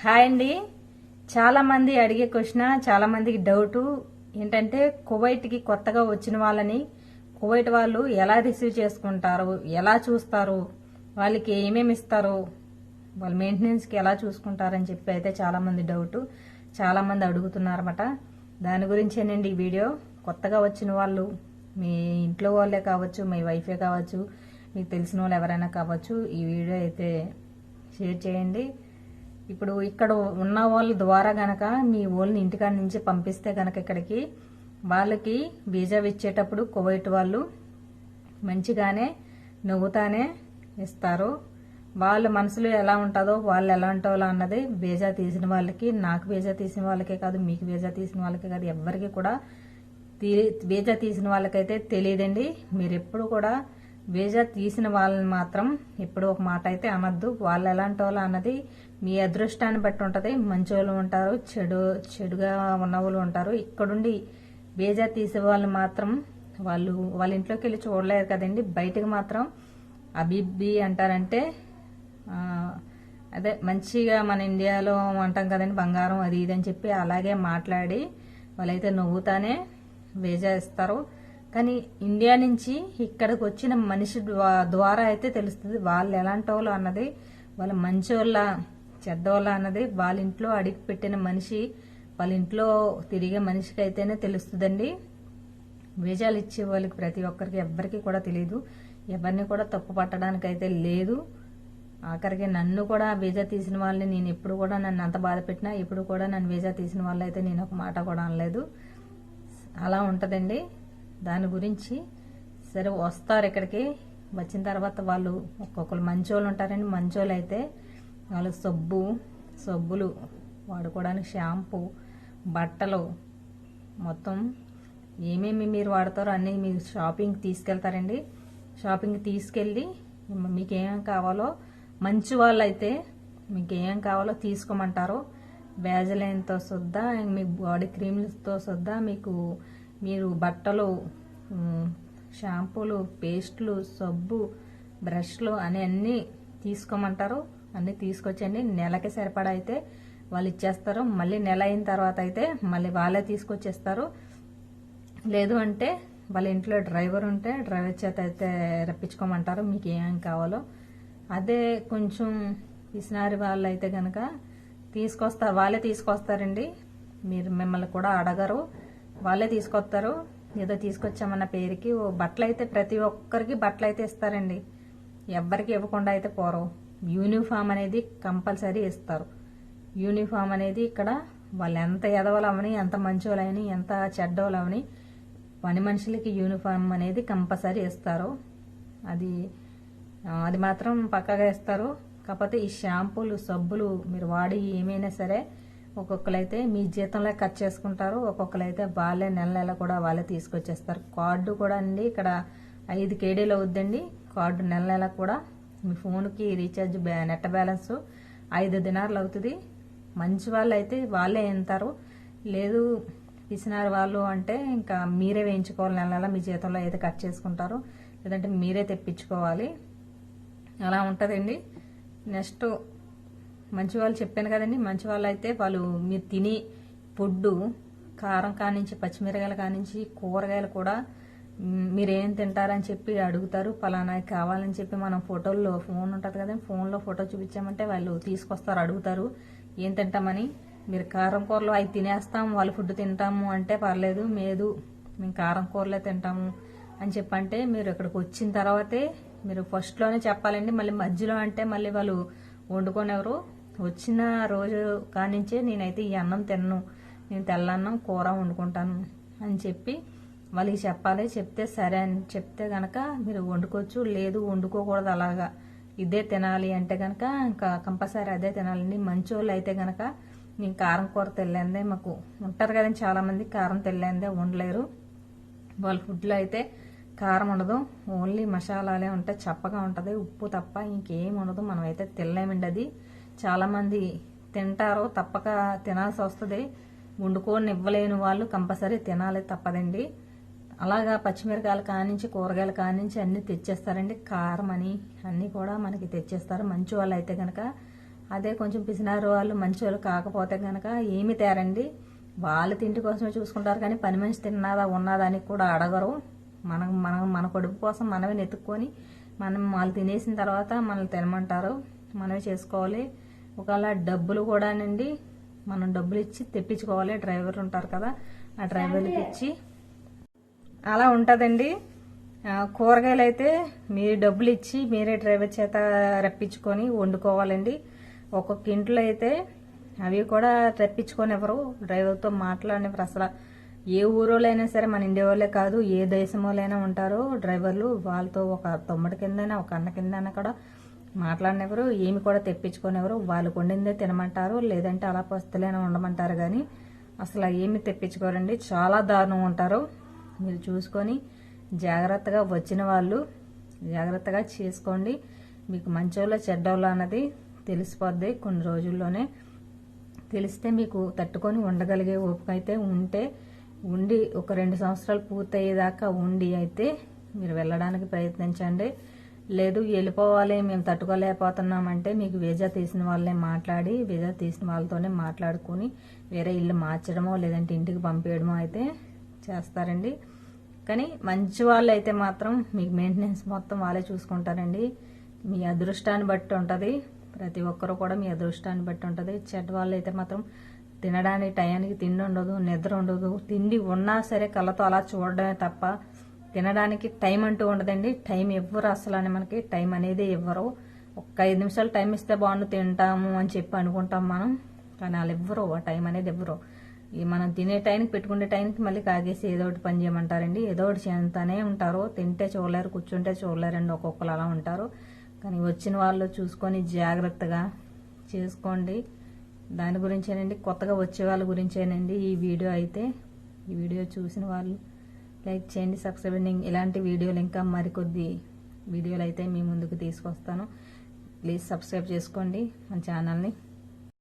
Hi అండి. చాలామంది అడిగే క్వశ్చన్ చాలామందికి డౌటు. ఏంటంటే కువైట్కి కొత్తగా వచ్చిన వాళ్ళని కువైట్ వాళ్ళు ఎలా రిసీవ్ చేసుకుంటారు ఎలా చూస్తారు వాళ్ళకి ఏమేమి ఇస్తారు వాళ్ళ మెయింటెనెన్స్కి ఎలా చూసుకుంటారని చెప్పి అయితే చాలామంది డౌటు. చాలామంది అడుగుతున్నారన్నమాట. దాని గురించేనండి ఈ వీడియో. కొత్తగా వచ్చిన వాళ్ళు మీ ఇంట్లో వాళ్ళే కావచ్చు మీ వైఫే కావచ్చు మీకు తెలిసిన వాళ్ళు ఎవరైనా కావచ్చు ఈ వీడియో అయితే షేర్ చేయండి. ఇప్పుడు ఇక్కడ ఉన్న వాళ్ళ ద్వారా గనక మీ వాళ్ళని ఇంటికాడ నుంచి పంపిస్తే గనక ఇక్కడికి వాళ్ళకి వీజా ఇచ్చేటప్పుడు కువైట్ వాళ్ళు మంచిగానే నవ్వుతానే ఇస్తారు. వాళ్ళ మనసులో ఎలా ఉంటుందో వాళ్ళు ఎలాంటి వాళ్ళు అన్నది వీజా తీసిన వాళ్ళకి నాకు వీజా తీసిన వాళ్ళకే కాదు మీకు వీజా తీసిన వాళ్ళకే కాదు ఎవ్వరికి కూడా తీ- వీజా తీసిన వాళ్ళకైతే తెలియదండి. మీరు ఎప్పుడు కూడా వీజా తీసిన వాళ్ళని మాత్రం ఎప్పుడు ఒక మాట అయితే అనద్దు. వాళ్ళు ఎలాంటి వాళ్ళు అన్నది మీ అదృష్టాన్ని బట్టి ఉంటుంది. మంచి వాళ్ళు ఉంటారు చెడు చెడుగా ఉన్న వాళ్ళు ఉంటారు. ఇక్కడుండి వీజా తీసే వాళ్ళు మాత్రం వాళ్ళు వాళ్ళ ఇంట్లోకి వెళ్ళి చూడలేరు కదండి. బయటకు మాత్రం అబిబ్బి అంటారంటే అదే మంచిగా మన ఇండియాలో అంటాం కదండి బంగారం అది ఇది అని చెప్పి అలాగే మాట్లాడి వాళ్ళైతే నవ్వుతానే వేజా ఇస్తారు. కానీ ఇండియా నుంచి ఇక్కడికి వచ్చిన మనిషి ద్వారా అయితే తెలుస్తుంది వాళ్ళు ఎలాంటి వాళ్ళు అన్నది వాళ్ళ మంచోళ్ళ చెడ్డోళ్ళ అన్నది వాళ్ళ ఇంట్లో అడిగి పెట్టిన మనిషి వాళ్ళ ఇంట్లో తిరిగే మనిషికి అయితేనే తెలుస్తుందండి. వీజాలు ఇచ్చే వాళ్ళకి ప్రతి ఒక్కరికి ఎవ్వరికి కూడా తెలియదు ఎవరిని కూడా తప్పు పట్టడానికి అయితే లేదు. ఆఖరికి నన్ను కూడా వీజా తీసిన వాళ్ళని నేను ఎప్పుడు కూడా నన్ను అంత బాధ పెట్టినా ఇప్పుడు కూడా నన్ను వీజా తీసిన వాళ్ళు అయితే నేను ఒక మాట కూడా అనలేదు. అలా ఉంటుందండి. దాని గురించి సరే వస్తారు ఇక్కడికి వచ్చిన తర్వాత వాళ్ళు ఒక్కొక్కరు మంచోళ్ళు ఉంటారండి. మంచోళ్ళు అయితే వాళ్ళు సబ్బు సబ్బులు వాడుకోవడానికి షాంపూ బట్టలు మొత్తం ఏమేమి మీరు వాడతారో అన్నీ మీరు షాపింగ్ తీసుకెళ్తారండి. షాపింగ్ తీసుకెళ్ళి మీకు ఏమేమి కావాలో మంచి వాళ్ళు అయితే మీకు ఏం కావాలో తీసుకోమంటారు. వ్యాజలైన్తో సుద్దా మీ బాడీ క్రీమ్లతో సుద్దా మీకు మీరు బట్టలు షాంపూలు పేస్ట్లు సబ్బు బ్రష్లు అని అన్నీ తీసుకోమంటారు. అన్నీ తీసుకొచ్చండి నెలకి సరిపడా అయితే వాళ్ళు ఇచ్చేస్తారు. మళ్ళీ నెల అయిన తర్వాత అయితే మళ్ళీ వాళ్ళే తీసుకొచ్చేస్తారు. లేదు అంటే వాళ్ళ ఇంట్లో డ్రైవర్ ఉంటే డ్రైవర్ చేత అయితే రప్పించుకోమంటారు. మీకు ఏమేమి కావాలో. అదే కొంచెం పిసినారి వాళ్ళు అయితే కనుక తీసుకొస్తారు వాళ్ళే తీసుకొస్తారండి. మీరు మిమ్మల్ని కూడా అడగరు. వాళ్ళే తీసుకొస్తారు. ఏదో తీసుకొచ్చామన్న పేరుకి. ఓ బట్టలు అయితే ప్రతి ఒక్కరికి బట్టలు అయితే ఇస్తారండి. ఎవ్వరికి ఇవ్వకుండా అయితే పోరు. యూనిఫామ్ అనేది కంపల్సరీ ఇస్తారు. యూనిఫామ్ అనేది ఇక్కడ వాళ్ళు ఎంత ఎదవలవని ఎంత మంచోళ్ళని ఎంత చెడ్డోళ్ళవని పని మనుషులకి యూనిఫామ్ అనేది కంపల్సరీ ఇస్తారు. అది అది మాత్రం పక్కగా ఇస్తారు. కాకపోతే ఈ షాంపూలు సబ్బులు మీరు వాడి ఏమైనా సరే ఒక్కొక్కరైతే మీ జీతంలో కట్ చేసుకుంటారు ఒక్కొక్కరైతే వాళ్ళే నెల నెల కూడా వాళ్ళే తీసుకొచ్చేస్తారు. కార్డు కూడా అండి ఇక్కడ ఐదు కేడీలు అవుద్దండి. కార్డు నెల నెల కూడా మీ ఫోన్కి రీఛార్జ్ బ్యా నెట్ బ్యాలెన్స్ ఐదు దినార్లు అవుతుంది. మంచి వాళ్ళు అయితే వాళ్ళే ఎంతారు. లేదు పిసినారు వాళ్ళు అంటే ఇంకా మీరే వేయించుకోవాలి నెల నెల మీ జీతంలో అయితే కట్ చేసుకుంటారు. లేదంటే మీరే తెప్పించుకోవాలి. అలా ఉంటుందండి. నెక్స్ట్ మంచి వాళ్ళు చెప్పాను కదండి. మంచి వాళ్ళు అయితే వాళ్ళు మీరు తిని పొడ్డు కారం కానించి పచ్చిమిరకాయలు కానించి కూరగాయలు కూడా మీరు ఏం తింటారని చెప్పి అడుగుతారు. పలానా కావాలని చెప్పి మనం ఫోటోల్లో ఫోన్ ఉంటుంది కదా ఫోన్లో ఫోటో చూపించామంటే వాళ్ళు తీసుకొస్తారు అడుగుతారు. ఏం తింటామని? మీరు కారం కూరలు అవి తినేస్తాం వాళ్ళు ఫుడ్ తింటాము అంటే పర్లేదు మేదు మేము కారం కూరలే తింటాము అని చెప్పంటే మీరు ఇక్కడికి వచ్చిన తర్వాతే మీరు ఫస్ట్లోనే చెప్పాలండి. మళ్ళీ మధ్యలో అంటే మళ్ళీ వాళ్ళు వండుకోనెవరు? వచ్చిన రోజు కానించే నేనైతే ఈ అన్నం తిన్ను. నేను తెల్లన్నం కూర వండుకుంటాను అని చెప్పి వాళ్ళకి చెప్పాలి. చెప్తే సరే అని చెప్తే గనక మీరు వండుకోవచ్చు. లేదు వండుకోకూడదు అలాగా. ఇదే తినాలి అంటే గనక ఇంకా కంపల్సరీ అదే తినాలండి మంచోళ్ళు అయితే గనక నేను కారం కూర తెల్లందే మాకు. ఉంటారు కదండి చాలామంది కారం తెల్లందే ఉండలేరు వాళ్ళ ఫుడ్లో అయితే కారం ఉండదు. ఓన్లీ మసాలాలే ఉంటాయి. చప్పగా ఉంటుంది. ఉప్పు తప్ప ఇంకేం ఉండదు. మనం అయితే తినలేమండి అది. చాలామంది తింటారు తప్పక తినాల్సి వస్తుంది. వండుకొని ఇవ్వలేని వాళ్ళు కంపల్సరీ తినాలి తప్పదండి. అలాగా పచ్చిమిరకాయలు కానించి కూరగాయలు కానించి అన్నీ తెచ్చేస్తారండి. కారం అని అన్నీ కూడా మనకి తెచ్చేస్తారు. మంచి వాళ్ళు అయితే కనుక అదే కొంచెం పిసినారు వాళ్ళు మంచి వాళ్ళు కాకపోతే కనుక ఏమి తేరండి. వాళ్ళు తిండి కోసమే చూసుకుంటారు కానీ పని మనిషి తిన్నదా ఉన్నదా అని కూడా అడగరు. మనం మనం మన కొడుకు కోసం మనమే నెతుక్కొని మనం వాళ్ళు తినేసిన తర్వాత మనల్ని తినమంటారు. మనమే చేసుకోవాలి. ఒకవేళ డబ్బులు కూడానండి మనం డబ్బులు ఇచ్చి తెప్పించుకోవాలి. డ్రైవర్ ఉంటారు కదా ఆ డ్రైవర్కి ఇచ్చి. అలా ఉంటుందండి. కూరగాయలు అయితే మీరు డబ్బులు ఇచ్చి మీరే డ్రైవర్ చేత రప్పించుకొని వండుకోవాలండి. ఒక్కొక్క ఇంట్లో అయితే అవి కూడా రప్పించుకొని ఎవరు డ్రైవర్తో మాట్లాడినప్పుడు అసలు. ఏ ఊరోళ్ళైనా సరే మన ఇండియా వాళ్ళే కాదు ఏ దేశం వాళ్ళైనా ఉంటారు. డ్రైవర్లు వాళ్ళతో ఒక తమ్ముడి కిందైనా ఒక అన్న కిందైనా కూడా మాట్లాడినెవరు ఏమి కూడా తెప్పించుకునేవారు. వాళ్ళు వండిందే తినమంటారు లేదంటే అలా పస్తులైనా ఉండమంటారు కానీ అసలు ఏమి తెప్పించుకోరండి. చాలా దారుణం ఉంటారు. మీరు చూసుకొని జాగ్రత్తగా వచ్చిన వాళ్ళు జాగ్రత్తగా చేసుకోండి. మీకు మంచోళ్ళ చెడ్డోళ్ళ అన్నది తెలిసిపోద్ది కొన్ని రోజుల్లోనే. తెలిస్తే మీకు తట్టుకొని ఉండగలిగే ఓపిక అయితే ఉంటే ఉండి ఒక రెండు సంవత్సరాలు పూర్తయ్యేదాకా ఉండి అయితే మీరు వెళ్ళడానికి ప్రయత్నించండి. లేదు వెళ్ళిపోవాలి మేము తట్టుకోలేకపోతున్నామంటే మీకు వీజా తీసిన వాళ్ళే మాట్లాడి వీజా తీసిన వాళ్ళతోనే మాట్లాడుకొని వేరే ఇల్లు మార్చడమో లేదంటే ఇంటికి పంపించడమో అయితే చేస్తారండి. కానీ మంచి వాళ్ళు అయితే మాత్రం మీకు మెయింటెనెన్స్ మొత్తం వాళ్ళే చూసుకుంటారండి. మీ అదృష్టాన్ని బట్టి ఉంటుంది. ప్రతి ఒక్కరు కూడా మీ అదృష్టాన్ని బట్టి ఉంటుంది. చెడ్డ వాళ్ళు అయితే మాత్రం తినడానికి టయానికి తిండి ఉండదు నిద్ర ఉండదు. తిండి ఉన్నా సరే కళ్ళతో అలా చూడడమే తప్ప తినడానికి టైం అంటూ ఉండదండి. టైం ఇవ్వరు అసలు అని మనకి టైం అనేది ఇవ్వరు ఒక్క ఐదు నిమిషాలు టైం ఇస్తే బాగుండు తింటాము అని చెప్పి అనుకుంటాం మనం. కానీ వాళ్ళు ఇవ్వరు ఆ టైం అనేది ఇవ్వరు ఈ మనం తినే టైంకి పెట్టుకునే టైంకి మళ్ళీ కాగేసి ఏదో ఒకటి పని చేయమంటారండి. ఏదో ఒకటి చేస్తూనే ఉంటారు. తింటే చూడలేరు కూర్చుంటే చూడలేరండి. ఒక్కొక్కరు అలా ఉంటారు. కానీ వచ్చిన వాళ్ళు చూసుకొని జాగ్రత్తగా చేసుకోండి. దాని గురించేనండి కొత్తగా వచ్చే వాళ్ళ గురించేనండి ఈ వీడియో అయితే. ఈ వీడియో చూసిన వాళ్ళు లైక్ చేయండి సబ్స్క్రైబ్ ఇలాంటి వీడియోలు ఇంకా మరికొద్ది వీడియోలు అయితే మీ ముందుకు తీసుకొస్తాను. ప్లీజ్ సబ్స్క్రైబ్ చేసుకోండి మన ఛానల్ని.